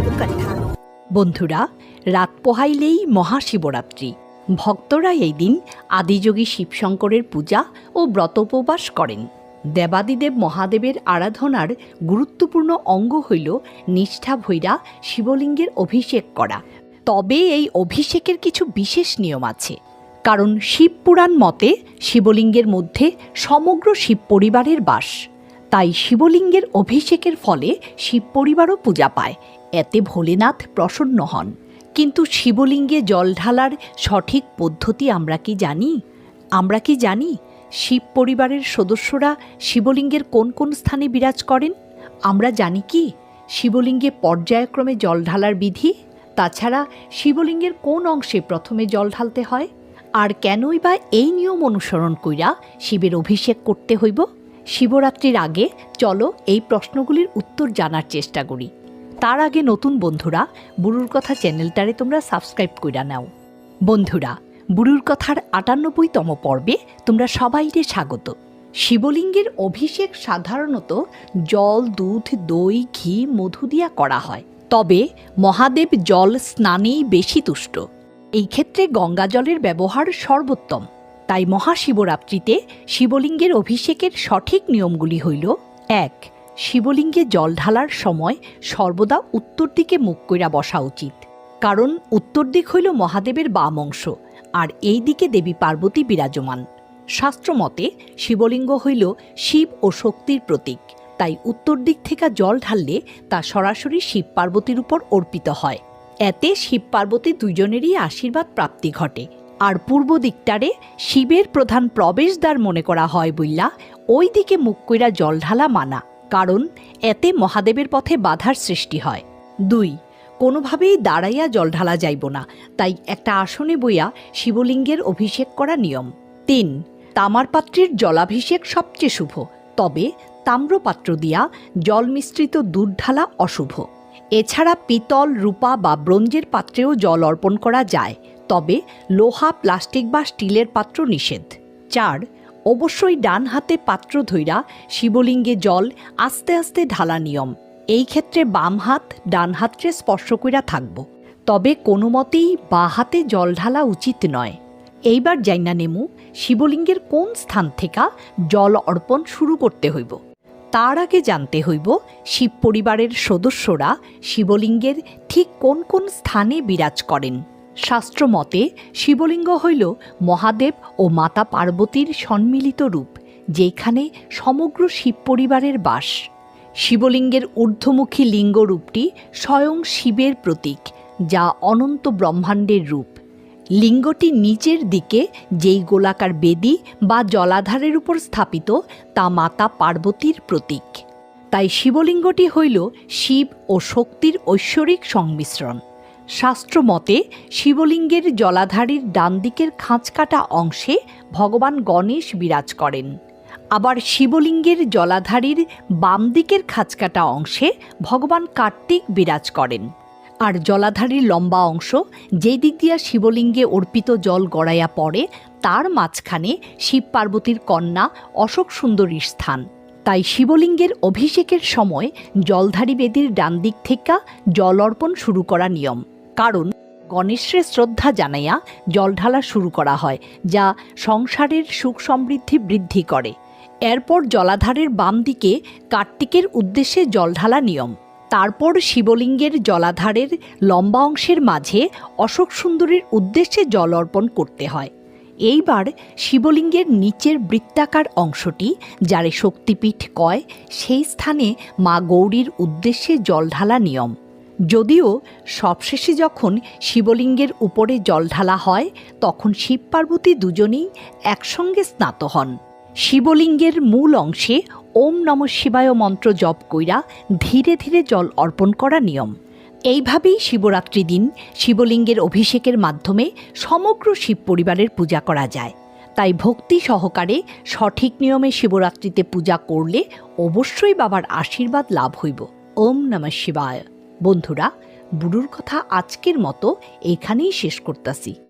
কথা বন্ধুরা, রাত পোহাইলেই মহাশিবরাত্রি। ভক্তরা এই দিন আদিযোগী শিবশঙ্করের পূজা ও ব্রতোপবাস করেন। দেবাদিদেব মহাদেবের আরাধনার গুরুত্বপূর্ণ অঙ্গ হইল নিষ্ঠা ভৈরা শিবলিঙ্গের অভিষেক করা। তবে এই অভিষেকের কিছু বিশেষ নিয়ম আছে। কারণ শিবপুরাণ মতে শিবলিঙ্গের মধ্যে সমগ্র শিব পরিবারের বাস। তাই শিবলিঙ্গের অভিষেকের ফলে শিব পরিবারও পূজা পায় এতে ভোলেনাথ প্রসন্ন হন। কিন্তু শিবলিঙ্গে জল ঢালার সঠিক পদ্ধতি আমরা কি জানি? আমরা কি জানি শিব পরিবারের সদস্যরা শিবলিঙ্গের কোন কোন স্থানে বিরাজ করেন? আমরা জানি কি শিবলিঙ্গে পর্যায়ক্রমে জল ঢালার বিধি? তাছাড়া শিবলিঙ্গের কোন অংশে প্রথমে জল ঢালতে হয়? আর কেনই বা এই নিয়ম অনুসরণ কইরা শিবের অভিষেক করতে হইব? শিবরাত্রির আগে চলো এই প্রশ্নগুলির উত্তর জানার চেষ্টা করি। তার আগে নতুন বন্ধুরা বুড়ুর কথা চ্যানেলটারে তোমরা সাবস্ক্রাইব কইরা নাও। বন্ধুরা বুড়ুর কথার আটানব্বইতম পর্বে তোমরা সবাইরে স্বাগত। শিবলিঙ্গের অভিষেক সাধারণত জল, দুধ, দই, ঘি, মধু দিয়া করা হয়। তবে মহাদেব জল স্নানেই বেশি তুষ্ট। এই ক্ষেত্রে গঙ্গা জলের ব্যবহার সর্বোত্তম। তাই মহাশিবরাত্রিতে শিবলিঙ্গের অভিষেকের সঠিক নিয়মগুলি হইল, এক শিবলিঙ্গে জল ঢালার সময় সর্বদা উত্তর দিকে মুখ কইরা বসা উচিত, কারণ উত্তর দিক হইল মহাদেবের বাম অংশ, আর এই দিকে দেবী পার্বতী বিরাজমান। শাস্ত্রমতে, শিবলিঙ্গ হইল শিব ও শক্তির প্রতীক, তাই উত্তর দিক থেকে জল ঢাললে তা সরাসরি শিব পার্বতীর উপর অর্পিত হয়। এতে শিব পার্বতী দুজনেরই আশীর্বাদ প্রাপ্তি ঘটে। আর পূর্ব দিকটারে শিবের প্রধান প্রবেশদ্বার মনে করা হয় বইলা, ওই দিকে মুখ কইরা জল ঢালা মানা। কারণ এতে মহাদেবের পথে বাধার সৃষ্টি হয়। দুই, কোনোভাবেই দাঁড়াইয়া জল ঢালা যাইব না, তাই একটা আসনে বইয়া শিবলিঙ্গের অভিষেক করা নিয়ম। তিন, তামার পাত্রের জলাভিষেক সবচেয়ে শুভ, তবে তাম্রপাত্র দিয়া জল মিশ্রিত দুধ ঢালা অশুভ। এছাড়া পিতল, রূপা বা ব্রোঞ্জের পাত্রেও জল অর্পণ করা যায়, তবে লোহা, প্লাস্টিক বা স্টিলের পাত্র নিষেধ। চার অবশ্যই ডান হাতে পাত্র ধইরা শিবলিঙ্গে জল, আস্তে আস্তে ঢালা নিয়ম। এই ক্ষেত্রে বাম হাত, ডান হাতরে স্পর্শ কইরা থাকব। তবে কোনো মতেই বা হাতে জল ঢালা উচিত নয়। এইবার জাইনা নেমু, শিবলিঙ্গের কোন স্থান থেকে জল অর্পণ শুরু করতে হইব। তার আগে জানতে হইব, শিব পরিবারের সদস্যরা শিবলিঙ্গের ঠিক কোন কোন স্থানে বিরাজ করেন। শাস্ত্রমতে, শিবলিঙ্গ হইল মহাদেব ও মাতা পার্বতীর সম্মিলিত রূপ যেখানে সমগ্র শিব পরিবারের বাস। শিবলিঙ্গের ঊর্ধ্বমুখী লিঙ্গ রূপটি স্বয়ং শিবের প্রতীক, যা অনন্ত ব্রহ্মাণ্ডের রূপ। লিঙ্গটি নিচের দিকে, যেই গোলাকার বেদি বা জলাধারের উপর স্থাপিত, তা মাতা পার্বতীর প্রতীক। তাই শিবলিঙ্গটি হইল শিব ও শক্তির ঐশ্বরিক সংমিশ্রণ। শাস্ত্রমতে, শিবলিঙ্গের জলাধারীর ডান দিকের খাঁচকাটা অংশে ভগবান গণেশ বিরাজ করেন। আবার শিবলিঙ্গের জলাধারীর বাম দিকের খাঁচকাটা অংশে ভগবান কার্তিক বিরাজ করেন। আর জলাধারীর লম্বা অংশ, যেই দিক দিয়া শিবলিঙ্গে অর্পিত জল গড়াইয়া পড়ে, তার মাঝখানে শিব পার্বতীর কন্যা অশোক সুন্দরীর স্থান। তাই শিবলিঙ্গের অভিষেকের সময় জলধারী বেদীর ডান দিক থেকে জল অর্পণ শুরু করা নিয়ম। কারণ গণেশের শ্রদ্ধা জানাইয়া জল ঢালা শুরু করা হয়, যা সংসারের সুখ সমৃদ্ধি বৃদ্ধি করে। এরপর জলাধারের বাম দিকে কার্তিকের উদ্দেশ্যে জল ঢালা নিয়ম। তারপর শিবলিঙ্গের জলাধারের লম্বা অংশের মাঝে অশোক সুন্দরীর উদ্দেশ্যে জল অর্পণ করতে হয়। এইবার শিবলিঙ্গের নিচের বৃত্তাকার অংশটি, যারে শক্তিপীঠ কয়, সেই স্থানে মা গৌরীর উদ্দেশ্যে জল ঢালা নিয়ম। যদিও সবশেষে যখন শিবলিঙ্গের উপরে জল ঢালা হয়, তখন শিব পার্বতী দুজনেই একসঙ্গে স্নাত হন। শিবলিঙ্গের মূল অংশে ওম নম শিবায় মন্ত্র জপ কইরা ধীরে ধীরে জল অর্পণ করা নিয়ম। এইভাবেই শিবরাত্রি দিন শিবলিঙ্গের অভিষেকের মাধ্যমে সমগ্র শিব পরিবারের পূজা করা যায়। তাই ভক্তি সহকারে সঠিক নিয়মে শিবরাত্রিতে পূজা করলে অবশ্যই বাবার আশীর্বাদ লাভ হইব। ওম নমঃ শিবায়। বন্ধুরা বুড়ুর কথা আজকের মতো এখানেই শেষ করতাছি।